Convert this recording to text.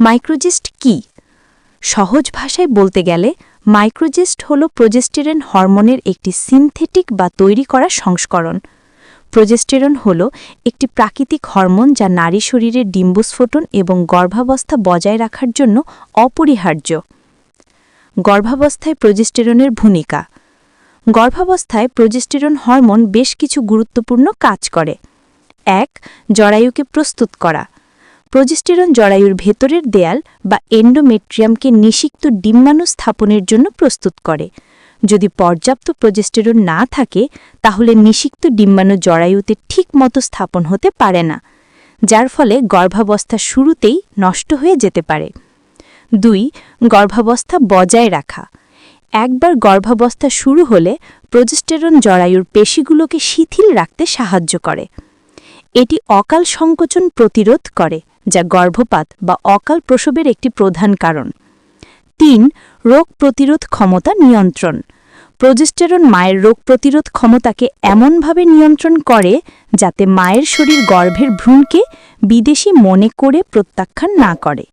মাইক্রোজেস্ট কি? সহজ ভাষায় বলতে গেলে, মাইক্রোজেস্ট হল প্রজেস্টেরন হরমোনের একটি সিনথেটিক বা তৈরি করা সংস্করণ। প্রজেস্টেরন হল একটি প্রাকৃতিক হরমোন যা নারী শরীরের ডিম্বস্ফোটন এবং গর্ভাবস্থা বজায় রাখার জন্য অপরিহার্য। গর্ভাবস্থায় প্রজেস্টেরনের ভূমিকা। গর্ভাবস্থায় প্রজেস্টেরন হরমোন বেশ কিছু গুরুত্বপূর্ণ কাজ করে। এক, জরায়ুকে প্রস্তুত করা। প্রজেস্টেরন জরায়ুর ভেতরের দেয়াল বা এন্ডোমেট্রিয়ামকে নিষিক্ত ডিম্বাণু স্থাপনের জন্য প্রস্তুত করে। যদি পর্যাপ্ত প্রজেস্টেরন না থাকে, তাহলে নিষিক্ত ডিম্বাণু জরায়ুতে ঠিকমতো স্থাপন হতে পারে না, যার ফলে গর্ভাবস্থা শুরুতেই নষ্ট হয়ে যেতে পারে। দুই, গর্ভাবস্থা বজায় রাখা। একবার গর্ভাবস্থা শুরু হলে প্রজেস্টেরন জরায়ুর পেশিগুলোকে শিথিল রাখতে সাহায্য করে। এটি অকাল সংকোচন প্রতিরোধ করে। যা গর্ভপাত বা অকাল প্রসবের একটি প্রধান কারণ। তিন, রোগ প্রতিরোধ ক্ষমতা নিয়ন্ত্রণ। প্রজেস্টেরন মায়ের রোগ প্রতিরোধ ক্ষমতাকে এমনভাবে নিয়ন্ত্রণ করে যাতে মায়ের শরীর গর্ভের ভ্রূণকে বিদেশি মনে করে প্রত্যাখ্যান না করে।